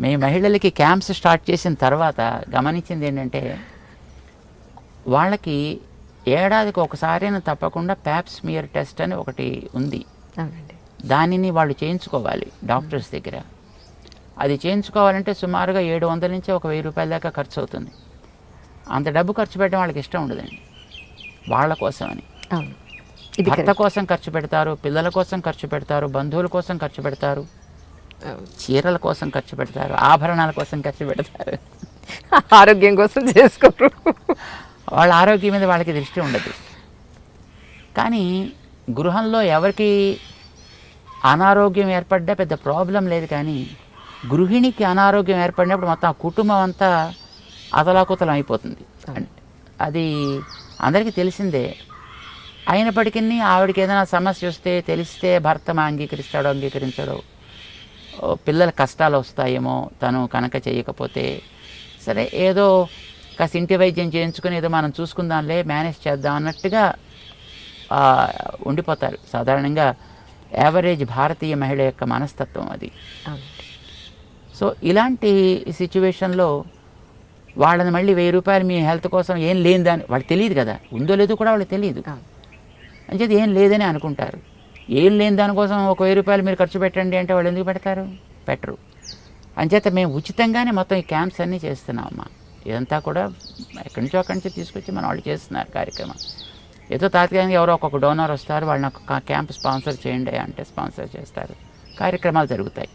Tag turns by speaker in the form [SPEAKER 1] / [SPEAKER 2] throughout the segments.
[SPEAKER 1] మీ మహిళలకి camps start చేసిన తర్వాత గమనించింది ఏంటంటే వాళ్ళకి ఏడాదికి ఒకసారైనా తప్పకుండా ప్యాప్స్మియర్ టెస్ట్ అని ఒకటి ఉంది. దానిని వాళ్ళు చేయించుకోవాలి డాక్టర్స్ దగ్గర. అది చేయించుకోవాలంటే సుమారుగా ఏడు వందల నుంచి ఒక వెయ్యి రూపాయల దాకా ఖర్చు అవుతుంది. అంత డబ్బు ఖర్చు పెట్టడం వాళ్ళకి ఇష్టం ఉండదండి. వాళ్ళ
[SPEAKER 2] అవును. ఇది
[SPEAKER 1] భర్త. కోసం ఖర్చు పెడతారు పిల్లల కోసం ఖర్చు పెడతారు బంధువుల కోసం ఖర్చు పెడతారు. చీరల కోసం ఖర్చు పెడతారు ఆభరణాల కోసం ఖర్చు పెడతారు.
[SPEAKER 2] ఆరోగ్యం కోసం చేసుకోరు.
[SPEAKER 1] వాళ్ళ ఆరోగ్యం మీద వాళ్ళకి దృష్టి ఉండదు. కానీ గృహంలో ఎవరికి అనారోగ్యం ఏర్పడ్డా పెద్ద ప్రాబ్లం లేదు కానీ గృహిణికి అనారోగ్యం ఏర్పడినప్పుడు మొత్తం కుటుంబం అంతా అతలాకుతలం అయిపోతుంది. అది అందరికీ తెలిసిందే. అయినప్పటికీ ఆవిడకి ఏదైనా సమస్య వస్తే తెలిస్తే భర్త అంగీకరిస్తాడో అంగీకరించాడో పిల్లల కష్టాలు వస్తాయేమో తను కనుక చేయకపోతే. సరే ఏదో కాస్త ఇంటి వైద్యం చేయించుకుని ఏదో మనం చూసుకుందాంలే మేనేజ్ చేద్దాం అన్నట్టుగా ఉండిపోతారు. సాధారణంగా యావరేజ్ భారతీయ మహిళ యొక్క మనస్తత్వం అది. సో ఇలాంటి సిచ్యువేషన్లో వాళ్ళని మళ్ళీ వెయ్యి రూపాయలు మీ హెల్త్ కోసం ఏం లేని దాని వాళ్ళకి తెలియదు కదా. ఉందో లేదో కూడా వాళ్ళకి తెలియదు.
[SPEAKER 2] అవును.
[SPEAKER 1] అంచేది ఏం లేదని అనుకుంటారు. ఏం లేని దానికోసం ఒక వెయ్యి రూపాయలు మీరు ఖర్చు పెట్టండి అంటే వాళ్ళు ఎందుకు పెడతారు? పెట్టరు. అంచేత మేము ఉచితంగానే మొత్తం ఈ క్యాంప్స్ అన్నీ చేస్తున్నామమ్మా. ఇదంతా కూడా ఎక్కడి నుంచో అక్కడి నుంచి తీసుకొచ్చి మన వాళ్ళు చేస్తున్నారు కార్యక్రమం. ఏదో తాత్కాలికంగా ఎవరో ఒక్కొక్క డోనర్ వస్తారు వాళ్ళని ఒక క్యాంప్ స్పాన్సర్ చేయండి అంటే స్పాన్సర్ చేస్తారు. కార్యక్రమాలు జరుగుతాయి.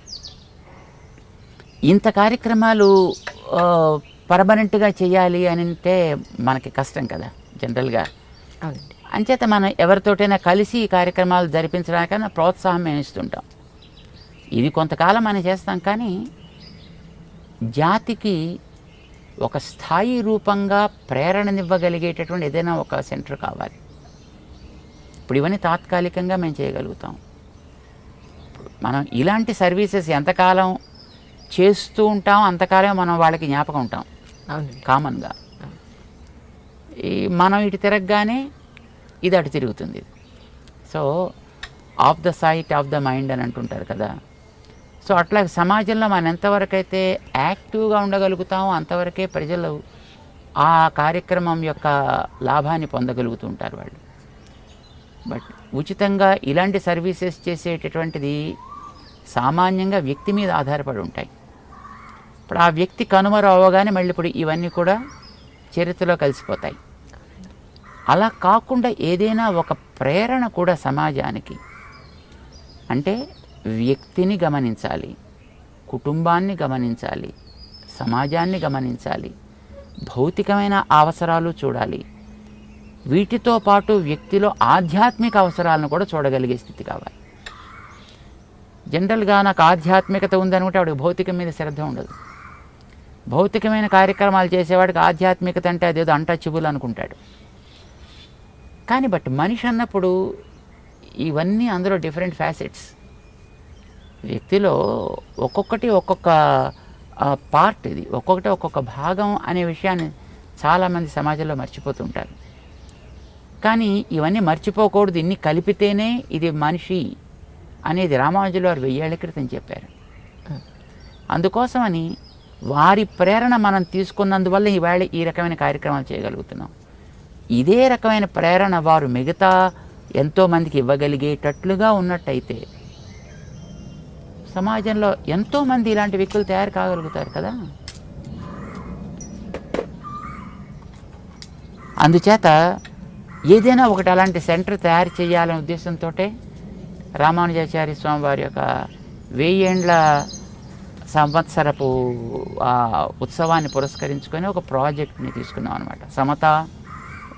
[SPEAKER 1] ఇంత కార్యక్రమాలు పర్మనెంట్గా చేయాలి అని అంటే మనకి కష్టం కదా జనరల్గా.
[SPEAKER 2] అవునండి.
[SPEAKER 1] అంచేత మనం ఎవరితోటైనా కలిసి ఈ కార్యక్రమాలు జరిపించడానికైనా ప్రోత్సాహం మేము ఇస్తుంటాం. ఇది కొంతకాలం మనం చేస్తాం కానీ జాతికి ఒక స్థాయి రూపంగా ప్రేరణనివ్వగలిగేటటువంటి ఏదైనా ఒక సెంటర్ కావాలి. ఇప్పుడు ఇవన్నీ తాత్కాలికంగా మేము చేయగలుగుతాం. మనం ఇలాంటి సర్వీసెస్ ఎంతకాలం చేస్తూ ఉంటాం అంతకాలం మనం వాళ్ళకి జ్ఞాపకం ఉంటాం. కామన్గా. ఈ మనం ఇటు తిరగగానే ఇది అటు తిరుగుతుంది. So of the sight of the mind అని అంటుంటారు కదా. సో అట్లా సమాజంలో మనం ఎంతవరకు అయితే యాక్టివ్గా ఉండగలుగుతామో అంతవరకే ప్రజలు ఆ కార్యక్రమం యొక్క లాభాన్ని పొందగలుగుతూ ఉంటారు వాళ్ళు. బట్ ఉచితంగా ఇలాంటి సర్వీసెస్ చేసేటటువంటిది సామాన్యంగా వ్యక్తి మీద ఆధారపడి ఉంటాయి. ఇప్పుడు ఆ వ్యక్తి కనుమరు అవ్వగానే మళ్ళీ ఇప్పుడు ఇవన్నీ కూడా చరిత్రలో కలిసిపోతాయి. అలా కాకుండా ఏదైనా ఒక ప్రేరణ కూడా సమాజానికి. అంటే వ్యక్తిని గమనించాలి కుటుంబాన్ని గమనించాలి సమాజాన్ని గమనించాలి భౌతికమైన అవసరాలు చూడాలి. వీటితో పాటు వ్యక్తిలో ఆధ్యాత్మిక అవసరాలను కూడా చూడగలిగే స్థితి కావాలి. జనరల్గా నాకు ఆధ్యాత్మికత ఉందనుకుంటే వాడికి భౌతికం మీద శ్రద్ధ ఉండదు. భౌతికమైన కార్యక్రమాలు చేసేవాడికి ఆధ్యాత్మికత అంటే అదేదో అంటచబుల్ అనుకుంటాడు. కానీ బట్ మనిషి అన్నప్పుడు ఇవన్నీ అందులో డిఫరెంట్ ఫ్యాసెట్స్ వ్యక్తిలో ఒక్కొక్కటి ఒక్కొక్క పార్ట్ ఇది. ఒక్కొక్కటి ఒక్కొక్క భాగం అనే విషయాన్ని చాలామంది సమాజంలో మర్చిపోతుంటారు. కానీ ఇవన్నీ మర్చిపోకూడదు. ఇన్ని కలిపితేనే ఇది మనిషి అనేది రామానుజులు వారు వెయ్యేళ్ళ క్రితం చెప్పారు. అందుకోసమని వారి ప్రేరణ మనం తీసుకున్నందువల్ల ఈవేళ ఈ రకమైన కార్యక్రమాలు చేయగలుగుతున్నాం. ఇదే రకమైన ప్రేరణ వారు మిగతా ఎంతోమందికి ఇవ్వగలిగేటట్లుగా ఉన్నట్టయితే సమాజంలో ఎంతోమంది ఇలాంటి వ్యక్తులు తయారు కాగలుగుతారు కదా. అందుచేత ఏదైనా ఒకటి అలాంటి సెంటర్ తయారు చేయాలనే ఉద్దేశంతో రామానుజాచార్య స్వామి వారి యొక్క వెయ్యేండ్ల సంవత్సరపు ఆ ఉత్సవాన్ని పురస్కరించుకొని ఒక ప్రాజెక్ట్ని తీసుకున్నాం అనమాట సమత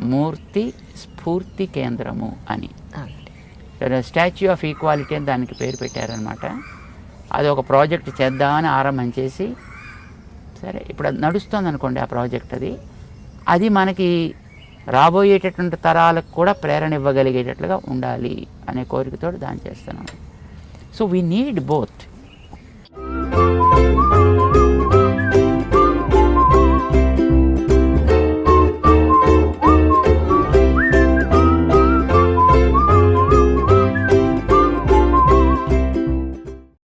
[SPEAKER 1] మూర్తి స్ఫూర్తి కేంద్రము అని. స్టాచ్యూ ఆఫ్ ఈక్వాలిటీ అని దానికి పేరు పెట్టారనమాట అది ఒక ప్రాజెక్ట్ చేద్దామని ఆరంభం చేసి సరే ఇప్పుడు అది నడుస్తుంది అనుకోండి ఆ ప్రాజెక్ట్ అది. అది మనకి రాబోయేటటువంటి తరాలకు కూడా ప్రేరణ ఇవ్వగలిగేటట్లుగా ఉండాలి అనే కోరికతో దాన్ని చేస్తున్నాం. So we need both